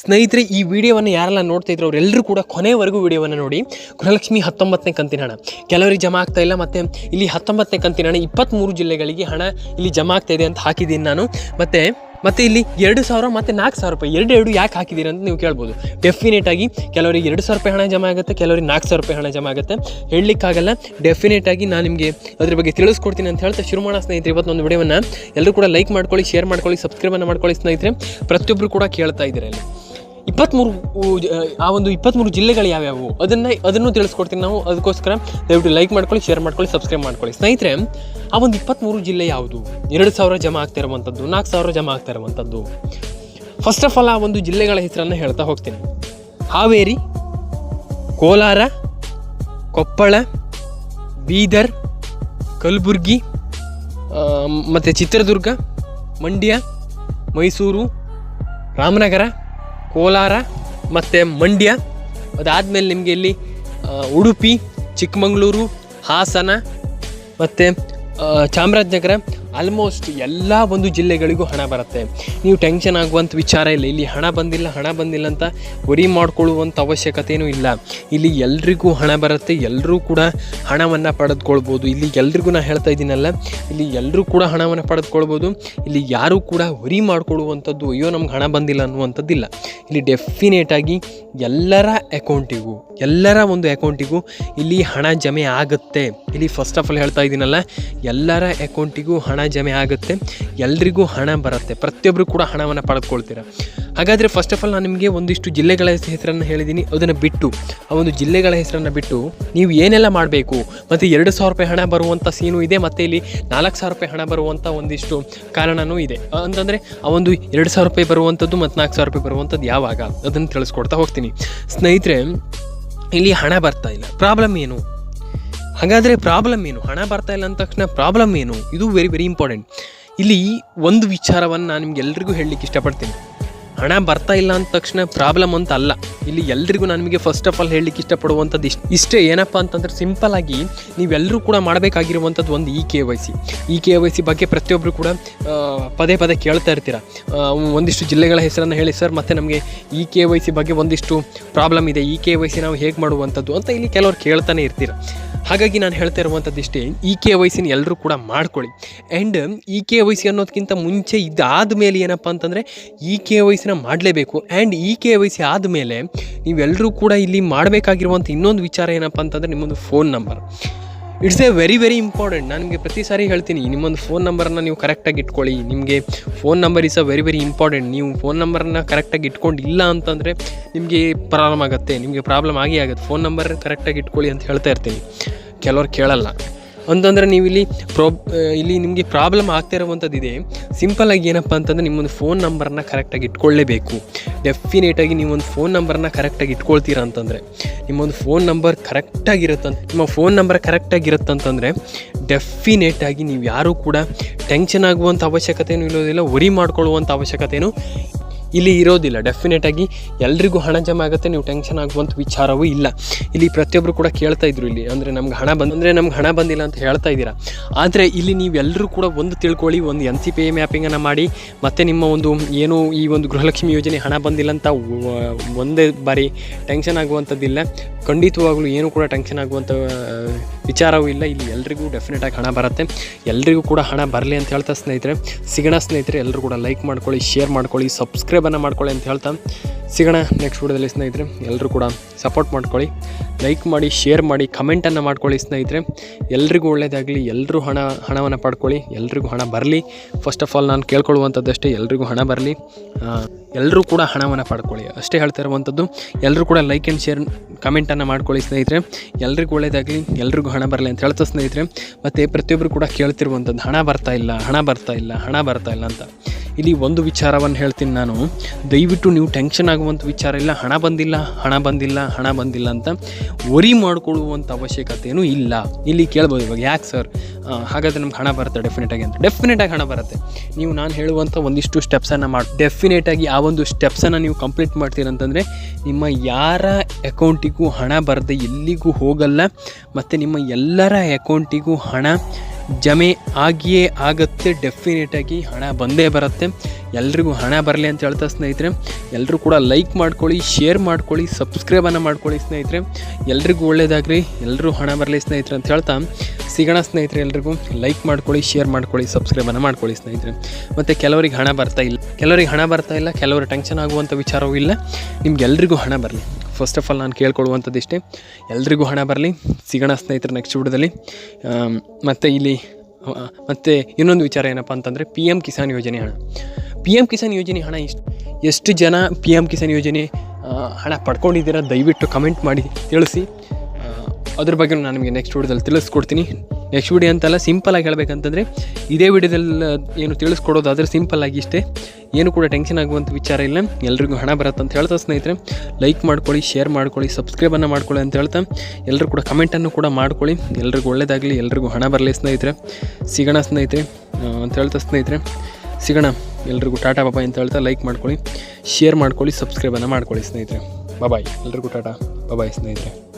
ಸ್ನೇಹಿತರೆ, ಈ ವಿಡಿಯೋವನ್ನು ಯಾರೆಲ್ಲ ನೋಡ್ತಾ ಇದ್ರು ಅವರೆಲ್ಲರೂ ಕೂಡ ಕೊನೆವರೆಗೂ ವಿಡಿಯೋವನ್ನು ನೋಡಿ. ಗೃಹಲಕ್ಷ್ಮಿ ಹತ್ತೊಂಬತ್ತನೇ ಕಂತಿನ ಹಣ. ಕೆಲವರಿಗೆ ಜಮಾ ಆಗ್ತಾ ಇಲ್ಲ ಮತ್ತು ಇಲ್ಲಿ ಹತ್ತೊಂಬತ್ತನೇ ಕಂತಿನ ಹಣ ಇಪ್ಪತ್ತ್ಮೂರು ಜಿಲ್ಲೆಗಳಿಗೆ ಹಣ ಇಲ್ಲಿ ಜಮಾ ಆಗ್ತಾ ಇದೆ ಅಂತ ಹಾಕಿದ್ದೀನಿ ನಾನು. ಮತ್ತು ಮತ್ತು ಇಲ್ಲಿ ಎರಡು ಸಾವಿರ, ಮತ್ತು ನಾಲ್ಕು ಸಾವಿರ ರೂಪಾಯಿ, ಎರಡು ಎರಡು ಯಾಕೆ ಹಾಕಿದ್ದೀರಿ ಅಂತ ನೀವು ಕೇಳ್ಬೋದು. ಡೆಫಿನೇಟಾಗಿ ಕೆಲವರಿಗೆ ಎರಡು ಸಾವಿರ ರೂಪಾಯಿ ಹಣ ಜಮಾ ಆಗುತ್ತೆ, ಕೆಲವರಿಗೆ ನಾಲ್ಕು ಸಾವಿರ ರೂಪಾಯಿ ಹಣ ಜಮಾ ಆಗುತ್ತೆ. ಹೇಳಲಿಕ್ಕಾಗಲ್ಲ ಡೆಫಿನೇಟಾಗಿ ನಾನು ನಿಮಗೆ ಅದ್ರ ಬಗ್ಗೆ ತಿಳಿಸ್ಕೊಡ್ತೀನಿ ಅಂತ ಹೇಳ್ತಾ ಶುರು ಮಾಡೋ ಸ್ನೇಹಿತರೆ, ಇವತ್ತೊಂದು ವಿಡಿಯೋವನ್ನು ಎಲ್ಲರೂ ಕೂಡ ಲೈಕ್ ಮಾಡ್ಕೊಳ್ಳಿ ಶೇರ್ ಮಾಡ್ಕೊಳ್ಳಿ ಸಬ್ಸ್ಕ್ರೈಬನ್ನು ಮಾಡ್ಕೊಳ್ಳಿ ಸ್ನೇಹಿತರೆ. ಪ್ರತಿಯೊಬ್ಬರು ಕೂಡ ಕೇಳ್ತಾ ಇದ್ದಾರೆ ಅಲ್ಲಿ. ಇಪ್ಪತ್ತ್ಮೂರು ಆ ಒಂದು ಇಪ್ಪತ್ತ್ಮೂರು ಜಿಲ್ಲೆಗಳು ಯಾವ್ಯಾವು? ಅದನ್ನು ಅದನ್ನು ತಿಳಿಸ್ಕೊಡ್ತೀನಿ ನಾವು. ಅದಕ್ಕೋಸ್ಕರ ದಯವಿಟ್ಟು ಲೈಕ್ ಮಾಡ್ಕೊಳ್ಳಿ ಶೇರ್ ಮಾಡ್ಕೊಳ್ಳಿ ಸಬ್ಸ್ಕ್ರೈಬ್ ಮಾಡ್ಕೊಳ್ಳಿ. ಸ್ನೇಹಿತರೆ, ಆ ಒಂದು ಇಪ್ಪತ್ತ್ಮೂರು ಜಿಲ್ಲೆ ಯಾವುದು? ಎರಡು ಸಾವಿರ ಜಮಾ ಆಗ್ತಾ ಇರುವಂಥದ್ದು, ನಾಲ್ಕು ಸಾವಿರ ಜಮಾ ಆಗ್ತಾ ಇರುವಂಥದ್ದು. ಫಸ್ಟ್ ಆಫ್ ಆಲ್ ಆ ಒಂದು ಜಿಲ್ಲೆಗಳ ಹೆಸರನ್ನು ಹೇಳ್ತಾ ಹೋಗ್ತೀನಿ. ಹಾವೇರಿ, ಕೋಲಾರ, ಕೊಪ್ಪಳ, ಬೀದರ್, ಕಲಬುರ್ಗಿ ಮತ್ತು ಚಿತ್ರದುರ್ಗ, ಮಂಡ್ಯ, ಮೈಸೂರು, ರಾಮನಗರ ಕೋಲಾರ ಮತ್ತು ಮಂಡ್ಯ. ಅದಾದಮೇಲೆ ನಿಮಗೆ ಇಲ್ಲಿ ಉಡುಪಿ ಚಿಕ್ಕಮಗಳೂರು ಹಾಸನ ಮತ್ತು ಚಾಮರಾಜನಗರ. ಆಲ್ಮೋಸ್ಟ್ ಎಲ್ಲ ಒಂದು ಜಿಲ್ಲೆಗಳಿಗೂ ಹಣ ಬರುತ್ತೆ. ನೀವು ಟೆನ್ಷನ್ ಆಗುವಂಥ ವಿಚಾರ ಇಲ್ಲ. ಇಲ್ಲಿ ಹಣ ಬಂದಿಲ್ಲ ಹಣ ಬಂದಿಲ್ಲ ಅಂತ ವರಿ ಮಾಡ್ಕೊಳ್ಳುವಂಥ ಅವಶ್ಯಕತೆಯೂ ಇಲ್ಲ. ಇಲ್ಲಿ ಎಲ್ರಿಗೂ ಹಣ ಬರುತ್ತೆ. ಎಲ್ಲರೂ ಕೂಡ ಹಣವನ್ನು ಪಡೆದುಕೊಳ್ಬೋದು. ಇಲ್ಲಿ ಎಲ್ರಿಗೂ ನಾನು ಹೇಳ್ತಾ ಇದ್ದೀನಲ್ಲ, ಇಲ್ಲಿ ಎಲ್ಲರೂ ಕೂಡ ಹಣವನ್ನು ಪಡೆದುಕೊಳ್ಬೋದು. ಇಲ್ಲಿ ಯಾರೂ ಕೂಡ ವರಿ ಮಾಡಿಕೊಳ್ಳುವಂಥದ್ದು, ಅಯ್ಯೋ, ನಮ್ಗೆ ಹಣ ಬಂದಿಲ್ಲ ಅನ್ನುವಂಥದ್ದಿಲ್ಲ. ಇಲ್ಲಿ ಡೆಫಿನೇಟಾಗಿ ಎಲ್ಲರ ಅಕೌಂಟಿಗೂ ಎಲ್ಲರ ಒಂದು ಅಕೌಂಟಿಗೂ ಇಲ್ಲಿ ಹಣ ಜಮೆ ಆಗುತ್ತೆ. ಇಲ್ಲಿ ಫಸ್ಟ್ ಆಫ್ ಆಲ್ ಹೇಳ್ತಾ ಇದ್ದೀನಲ್ಲ ಎಲ್ಲರ ಅಕೌಂಟಿಗೂ ಹಣ ಜಮೆ ಆಗುತ್ತೆ, ಎಲ್ರಿಗೂ ಹಣ ಬರುತ್ತೆ ಪ್ರತಿಯೊಬ್ಬರು ಕೂಡ ಹಣವನ್ನು ಪಡೆದುಕೊಳ್ತೀರ ಹಾಗಾದರೆ ಫಸ್ಟ್ ಆಫ್ ಆಲ್ ನಾನು ನಿಮಗೆ ಒಂದಿಷ್ಟು ಜಿಲ್ಲೆಗಳ ಹೆಸರನ್ನು ಹೇಳಿದ್ದೀನಿ ಅದನ್ನು ಬಿಟ್ಟು, ಆ ಒಂದು ಜಿಲ್ಲೆಗಳ ಹೆಸರನ್ನು ಬಿಟ್ಟು, ನೀವು ಏನೆಲ್ಲ ಮಾಡಬೇಕು? ಮತ್ತು ಎರಡು ಸಾವಿರ ರೂಪಾಯಿ ಹಣ ಬರುವಂಥ ಸೀನು ಇದೆ, ಮತ್ತು ಇಲ್ಲಿ ನಾಲ್ಕು ಸಾವಿರ ರೂಪಾಯಿ ಹಣ ಬರುವಂಥ ಒಂದಿಷ್ಟು ಕಾರಣವೂ ಇದೆ. ಅಂತಂದರೆ ಆ ಒಂದು ಎರಡು ಸಾವಿರ ರೂಪಾಯಿ ಬರುವಂಥದ್ದು ಮತ್ತು ನಾಲ್ಕು ಸಾವಿರ ರೂಪಾಯಿ ಬರುವಂಥದ್ದು ಯಾವಾಗ? ಅದನ್ನು ತಿಳಿಸ್ಕೊಡ್ತಾ ಹೋಗ್ತೀನಿ. ಸ್ನೇಹಿತರೆ, ಇಲ್ಲಿ ಹಣ ಬರ್ತಾ ಇಲ್ಲ. ಪ್ರಾಬ್ಲಮ್ ಏನು? ಹಾಗಾದರೆ ಪ್ರಾಬ್ಲಮ್ ಏನು? ಹಣ ಬರ್ತಾ ಇಲ್ಲ ಅಂದ ತಕ್ಷಣ ಪ್ರಾಬ್ಲಮ್ ಏನು? ಇದು ವೆರಿ ವೆರಿ ಇಂಪಾರ್ಟೆಂಟ್ ಇಲ್ಲಿ ಒಂದು ವಿಚಾರವನ್ನು ನಾನು ನಿಮ್ಗೆ ಎಲ್ರಿಗೂ ಹೇಳಲಿಕ್ಕೆ ಇಷ್ಟಪಡ್ತೀನಿ. ಹಣ ಬರ್ತಾ ಇಲ್ಲ ಅಂದ ತಕ್ಷಣ ಪ್ರಾಬ್ಲಮ್ ಅಂತ ಅಲ್ಲ. ಇಲ್ಲಿ ಎಲ್ರಿಗೂ ನನಗೆ ಫಸ್ಟ್ ಆಫ್ ಆಲ್ ಹೇಳಲಿಕ್ಕೆ ಇಷ್ಟಪಡುವಂಥದ್ದು ಇಷ್ಟ ಇಷ್ಟೇ ಏನಪ್ಪ ಅಂತಂದ್ರೆ ಸಿಂಪಲ್ ಆಗಿ ನೀವೆಲ್ಲರೂ ಕೂಡ ಮಾಡಬೇಕಾಗಿರುವಂಥದ್ದು ಒಂದು E K Y C E K Y C ಬಗ್ಗೆ ಪ್ರತಿಯೊಬ್ಬರು ಕೂಡ ಪದೇ ಪದೇ ಕೇಳ್ತಾ ಇರ್ತೀರ. ಒಂದಿಷ್ಟು ಜಿಲ್ಲೆಗಳ ಹೆಸರನ್ನು ಹೇಳಿ, ಸರ್, ಮತ್ತು ನಮಗೆ ಇ ಕೆ ವೈ ಸಿ ಬಗ್ಗೆ ಒಂದಿಷ್ಟು ಪ್ರಾಬ್ಲಮ್ ಇದೆ. ಇ ಕೆ ವೈ ಸಿ ನಾವು ಹೇಗೆ ಮಾಡುವಂಥದ್ದು? ಅಂತ ಇಲ್ಲಿ ಕೆಲವರು ಕೇಳ್ತಾನೆ ಇರ್ತೀರ. ಹಾಗಾಗಿ ನಾನು ಹೇಳ್ತಾ ಇರುವಂಥದ್ದು ಇಷ್ಟೇ ಇ ಕೆ ವೈ ಸಿನ ಎಲ್ಲರೂ ಕೂಡ ಮಾಡ್ಕೊಳ್ಳಿ. And E K Y C ಅನ್ನೋದಕ್ಕಿಂತ ಮುಂಚೆ ಇದಾದ ಮೇಲೆ ಏನಪ್ಪ ಅಂತಂದರೆ ಇ ಕೆ ವೈ ಸಿನ ಮಾಡಲೇಬೇಕು. And E K Y C ಆದಮೇಲೆ ನೀವೆಲ್ಲರೂ ಕೂಡ ಇಲ್ಲಿ ಮಾಡಬೇಕಾಗಿರುವಂಥ ಇನ್ನೊಂದು ವಿಚಾರ ಏನಪ್ಪ ಅಂತಂದರೆ, ನಿಮ್ಮೊಂದು phone number it's a very very important ನಾನು ನಿಮಗೆ ಪ್ರತಿ ಸಾರಿ ಹೇಳ್ತೀನಿ, ನಿಮ್ಮೊಂದು ಫೋನ್ ನಂಬರನ್ನು ನೀವು ಕರೆಕ್ಟಾಗಿ ಇಟ್ಕೊಳ್ಳಿ. ನಿಮಗೆ phone number is a very very important ನೀವು ಫೋನ್ ನಂಬರನ್ನು ಕರೆಕ್ಟಾಗಿ ಇಟ್ಕೊಂಡಿಲ್ಲ ಅಂತಂದರೆ ನಿಮಗೆ ಪ್ರಾಬ್ಲಮ್ ಆಗುತ್ತೆ. ನಿಮಗೆ ಪ್ರಾಬ್ಲಮ್ ಆಗೇ ಆಗುತ್ತೆ. ಫೋನ್ ನಂಬರ್ ಕರೆಕ್ಟಾಗಿ ಇಟ್ಕೊಳ್ಳಿ ಅಂತ ಹೇಳ್ತಾ ಇರ್ತೀನಿ. ಕೆಲವ್ರು ಕೇಳಲ್ಲ. ಅಂತಂದರೆ ನೀವು ಇಲ್ಲಿ ಪ್ರಾಬ್ ಇಲ್ಲಿ ನಿಮಗೆ ಪ್ರಾಬ್ಲಮ್ ಆಗ್ತಾ ಇರುವಂಥದ್ದು ಇದೆ ಸಿಂಪಲಾಗಿ ಏನಪ್ಪ ಅಂತಂದರೆ ನಿಮ್ಮೊಂದು ಫೋನ್ ನಂಬರನ್ನ ಕರೆಕ್ಟಾಗಿ ಇಟ್ಕೊಳ್ಳೇಬೇಕು ಡೆಫಿನೇಟಾಗಿ ನೀವೊಂದು ಫೋನ್ ನಂಬರನ್ನ ಕರೆಕ್ಟಾಗಿ ಇಟ್ಕೊಳ್ತೀರಾ ಅಂತಂದರೆ, ನಿಮ್ಮೊಂದು ಫೋನ್ ನಂಬರ್ ಕರೆಕ್ಟಾಗಿರುತ್ತಂತ ನಿಮ್ಮ ಫೋನ್ ನಂಬರ್ ಕರೆಕ್ಟಾಗಿರುತ್ತಂತಂದರೆ ಡೆಫಿನೇಟಾಗಿ ನೀವು ಯಾರೂ ಕೂಡ ಟೆನ್ಷನ್ ಆಗುವಂಥ ಅವಶ್ಯಕತೆಯೂ ಇರೋದಿಲ್ಲ ವರಿ ಮಾಡ್ಕೊಳ್ಳುವಂಥ ಅವಶ್ಯಕತೆಯೂ ಇಲ್ಲಿ ಇರೋದಿಲ್ಲ. ಡೆಫಿನೆಟಾಗಿ ಎಲ್ರಿಗೂ ಹಣ ಜಮಾ ಆಗುತ್ತೆ, ನೀವು ಟೆನ್ಷನ್ ಆಗುವಂಥ ವಿಚಾರವೂ ಇಲ್ಲ. ಇಲ್ಲಿ ಪ್ರತಿಯೊಬ್ಬರು ಕೂಡ ಕೇಳ್ತಾ ಇದ್ರು ಇಲ್ಲಿ. ಅಂದರೆ ನಮ್ಗೆ ಹಣ ಬಂದರೆ ನಮ್ಗೆ ಹಣ ಬಂದಿಲ್ಲ ಅಂತ ಹೇಳ್ತಾ ಇದ್ದೀರಾ? ಆದರೆ ಇಲ್ಲಿ ನೀವೆಲ್ಲರೂ ಕೂಡ ಒಂದು ತಿಳ್ಕೊಳ್ಳಿ, ಒಂದು ಎನ್ ಸಿ ಪಿ ಎ ಮ್ಯಾಪಿಂಗನ್ನು ಮಾಡಿ, ಮತ್ತು ನಿಮ್ಮ ಒಂದು ಏನು ಈ ಒಂದು ಗೃಹಲಕ್ಷ್ಮಿ ಯೋಜನೆ ಹಣ ಬಂದಿಲ್ಲ ಅಂತ ಒಂದೇ ಬಾರಿ ಟೆನ್ಷನ್ ಆಗುವಂಥದ್ದಿಲ್ಲ. ಖಂಡಿತವಾಗಲೂ ಏನು ಕೂಡ ಟೆನ್ಷನ್ ಆಗುವಂಥ ವಿಚಾರವೂ ಇಲ್ಲ. ಇಲ್ಲಿ ಎಲ್ರಿಗೂ ಡೆಫಿನೆಟಾಗಿ ಹಣ ಬರುತ್ತೆ. ಎಲ್ರಿಗೂ ಕೂಡ ಹಣ ಬರಲಿ ಅಂತ ಹೇಳ್ತಾ ಸ್ನೇಹಿತರೆ. ಸಿಗೋಣ ಸ್ನೇಹಿತರೆ ಎಲ್ಲರೂ ಕೂಡ ಲೈಕ್ ಮಾಡ್ಕೊಳ್ಳಿ ಶೇರ್ ಮಾಡ್ಕೊಳ್ಳಿ ಸಬ್ಸ್ಕ್ರೈಬನ್ನು ಮಾಡ್ಕೊಳ್ಳಿ ಅಂತ ಹೇಳ್ತಾ ಸಿಗೋಣ ನೆಕ್ಸ್ಟ್ ವಿಡಿಯೋದಲ್ಲಿ ಸ್ನೇಹಿತರೆ ಎಲ್ಲರೂ ಕೂಡ ಸಪೋರ್ಟ್ ಮಾಡ್ಕೊಳ್ಳಿ ಲೈಕ್ ಮಾಡಿ ಶೇರ್ ಮಾಡಿ ಕಮೆಂಟನ್ನು ಮಾಡ್ಕೊಳ್ಳಿ ಸ್ನೇಹಿತರೆ. ಎಲ್ರಿಗೂ ಒಳ್ಳೆಯದಾಗಲಿ ಎಲ್ಲರೂ ಹಣ, ಹಣವನ್ನು ಪಡ್ಕೊಳ್ಳಿ, ಎಲ್ರಿಗೂ ಹಣ ಬರಲಿ. ಫಸ್ಟ್ ಆಫ್ ಆಲ್ ನಾನು ಕೇಳ್ಕೊಳ್ಳುವಂಥದ್ದಷ್ಟೇ, ಎಲ್ರಿಗೂ ಹಣ ಬರಲಿ. ಎಲ್ಲರೂ ಕೂಡ ಹಣವನ್ನು ಪಡ್ಕೊಳ್ಳಿ. ಅಷ್ಟೇ ಹೇಳ್ತಾ ಇರುವಂಥದ್ದು ಎಲ್ಲರೂ ಕೂಡ ಲೈಕ್ ಆ್ಯಂಡ್ ಶೇರ್ ಕಮೆಂಟನ್ನು ಮಾಡ್ಕೊಳ್ಳಿ ಸ್ನೇಹಿತರೆ. ಎಲ್ರಿಗೂ ಒಳ್ಳೆಯದಾಗಲಿ ಎಲ್ರಿಗೂ ಹಣ ಬರಲಿ ಅಂತ ಹೇಳ್ತಾ ಸ್ನೇಹಿತರೆ. ಮತ್ತು ಪ್ರತಿಯೊಬ್ಬರು ಕೂಡ ಕೇಳ್ತಿರುವಂಥದ್ದು, ಹಣ ಬರ್ತಾ ಇಲ್ಲ, ಹಣ ಬರ್ತಾ ಇಲ್ಲ, ಹಣ ಬರ್ತಾ ಇಲ್ಲ ಅಂತ. ಇಲ್ಲಿ ಒಂದು ವಿಚಾರವನ್ನು ಹೇಳ್ತೀನಿ ನಾನು. ದಯವಿಟ್ಟು ನೀವು ಟೆನ್ಷನ್ ಆಗುವಂಥ ವಿಚಾರ ಇಲ್ಲ. ಹಣ ಬಂದಿಲ್ಲ ಹಣ ಬಂದಿಲ್ಲ ಹಣ ಬಂದಿಲ್ಲ ಅಂತ ವರಿ ಮಾಡಿಕೊಳ್ಳುವಂಥ ಅವಶ್ಯಕತೆಯೂ ಇಲ್ಲ. ಇಲ್ಲಿ ಕೇಳ್ಬೋದು ಇವಾಗ ಯಾಕೆ ಸರ್ ಹಾಗಾದರೆ ನಮ್ಗೆ ಹಣ ಬರುತ್ತೆ ಡೆಫಿನೆಟಾಗಿ ಅಂತ. ಡೆಫಿನೆಟಾಗಿ ಹಣ ಬರುತ್ತೆ. ನೀವು ನಾನು ಹೇಳುವಂಥ ಒಂದಿಷ್ಟು ಸ್ಟೆಪ್ಸನ್ನು ಮಾಡಿ ಡೆಫಿನೆಟಾಗಿ ಆ ಒಂದು ಸ್ಟೆಪ್ಸನ್ನು ನೀವು ಕಂಪ್ಲೀಟ್ ಮಾಡ್ತೀರಂತಂದರೆ ನಿಮ್ಮ ಯಾರ ಅಕೌಂಟಿಗೂ ಹಣ ಬರದೆ ಎಲ್ಲಿಗೂ ಹೋಗಲ್ಲ. ಮತ್ತು ನಿಮ್ಮ ಎಲ್ಲರ ಅಕೌಂಟಿಗೂ ಹಣ ಜಮೆ ಆಗಿಯೇ ಆಗುತ್ತೆ. ಡೆಫಿನೆಟಾಗಿ ಹಣ ಬಂದೇ ಬರುತ್ತೆ. ಎಲ್ರಿಗೂ ಹಣ ಬರಲಿ ಅಂತ ಹೇಳ್ತಾ ಸ್ನೇಹಿತರೆ ಎಲ್ಲರೂ ಕೂಡ ಲೈಕ್ ಮಾಡ್ಕೊಳ್ಳಿ ಶೇರ್ ಮಾಡ್ಕೊಳ್ಳಿ ಸಬ್ಸ್ಕ್ರೈಬನ್ನು ಮಾಡ್ಕೊಳ್ಳಿ ಸ್ನೇಹಿತರೆ. ಎಲ್ರಿಗೂ ಒಳ್ಳೇದಾಗ್ರಿ ಎಲ್ಲರೂ ಹಣ ಬರಲಿ ಸ್ನೇಹಿತರೆ ಅಂತ ಹೇಳ್ತಾ ಸಿಗೋಣ ಸ್ನೇಹಿತರೆ ಎಲ್ರಿಗೂ. ಲೈಕ್ ಮಾಡ್ಕೊಳ್ಳಿ ಶೇರ್ ಮಾಡ್ಕೊಳ್ಳಿ ಸಬ್ಸ್ಕ್ರೈಬನ್ನು ಮಾಡ್ಕೊಳ್ಳಿ ಸ್ನೇಹಿತರೆ. ಮತ್ತು ಕೆಲವರಿಗೆ ಹಣ ಬರ್ತಾ ಇಲ್ಲ. ಕೆಲವರಿಗೆ ಹಣ ಬರ್ತಾ ಇಲ್ಲ, ಕೆಲವರು ಟೆನ್ಷನ್ ಆಗುವಂಥ ವಿಚಾರವೂ ಇಲ್ಲ. ನಿಮ್ಗೆಲ್ರಿಗೂ ಹಣ ಬರಲಿ. ಫಸ್ಟ್ ಆಫ್ ಆಲ್ ನಾನು ಕೇಳ್ಕೊಳ್ಳುವಂಥದ್ದು ಇಷ್ಟೇ ಎಲ್ರಿಗೂ ಹಣ ಬರಲಿ. ಸಿಗೋಣ ಸ್ನೇಹಿತರೆ ನೆಕ್ಸ್ಟ್ ವಿಡಿಯೋದಲ್ಲಿ. ಮತ್ತು ಇಲ್ಲಿ ಮತ್ತು ಇನ್ನೊಂದು ವಿಚಾರ ಏನಪ್ಪ ಅಂತಂದರೆ ಪಿ ಎಂ ಕಿಸಾನ್ ಯೋಜನೆ ಹಣ. ಪಿ ಎಂ ಕಿಸಾನ್ ಯೋಜನೆ ಹಣ ಎಷ್ಟು ಎಷ್ಟು ಜನ ಪಿ ಎಂ ಕಿಸಾನ್ ಯೋಜನೆ ಹಣ ಪಡ್ಕೊಂಡಿದ್ದೀರ ದಯವಿಟ್ಟು ಕಮೆಂಟ್ ಮಾಡಿ, ತಿಳಿಸಿ. ಅದ್ರ ಬಗ್ಗೆ ನಾನು ನಿಮಗೆ ನೆಕ್ಸ್ಟ್ ವಿಡಿಯೋದಲ್ಲಿ ತಿಳಿಸ್ಕೊಡ್ತೀನಿ. ನೆಕ್ಸ್ಟ್ ವಿಡಿಯೋ ಅಂತಲ್ಲ ಸಿಂಪಲಾಗಿ ಹೇಳಬೇಕಂತಂದರೆ, ಇದೇ ವಿಡಿಯೋದಲ್ಲಿ ಏನು ತಿಳಿಸ್ಕೊಡೋದಾದರೆ ಸಿಂಪಲ್ಲಾಗಿ ಇಷ್ಟೇ. ಏನು ಕೂಡ ಟೆನ್ಷನ್ ಆಗುವಂಥ ವಿಚಾರ ಇಲ್ಲ. ಎಲ್ರಿಗೂ ಹಣ ಬರುತ್ತೆ ಅಂತ ಹೇಳ್ತಾ ಸ್ನೇಹಿತರೆ ಲೈಕ್ ಮಾಡ್ಕೊಳ್ಳಿ ಶೇರ್ ಮಾಡ್ಕೊಳ್ಳಿ ಸಬ್ಸ್ಕ್ರೈಬನ್ನು ಮಾಡ್ಕೊಳ್ಳಿ ಅಂತ ಹೇಳ್ತಾ. ಎಲ್ಲರೂ ಕೂಡ ಕಮೆಂಟನ್ನು ಕೂಡ ಮಾಡ್ಕೊಳ್ಳಿ. ಎಲ್ರಿಗೂ ಒಳ್ಳೇದಾಗಲಿ, ಎಲ್ರಿಗೂ ಹಣ ಬರಲಿ ಸ್ನೇಹಿತರೆ. ಸಿಗೋಣ ಸ್ನೇಹಿತರೆ ಅಂತ ಹೇಳ್ತಾ ಸ್ನೇಹಿತರೆ. ಸಿಗೋಣ. ಎಲ್ರಿಗೂ ಟಾಟಾ ಬಾಬಾಯ್ ಅಂತ ಹೇಳ್ತಾ ಲೈಕ್ ಮಾಡ್ಕೊಳ್ಳಿ ಶೇರ್ ಮಾಡ್ಕೊಳ್ಳಿ ಸಬ್ಸ್ಕ್ರೈಬನ್ನು ಮಾಡ್ಕೊಳ್ಳಿ ಸ್ನೇಹಿತರೆ. ಬಾಬಾಯ್ ಎಲ್ರಿಗೂ ಟಾಟಾ. ಬಾಬಾಯ್ ಸ್ನೇಹಿತರೆ.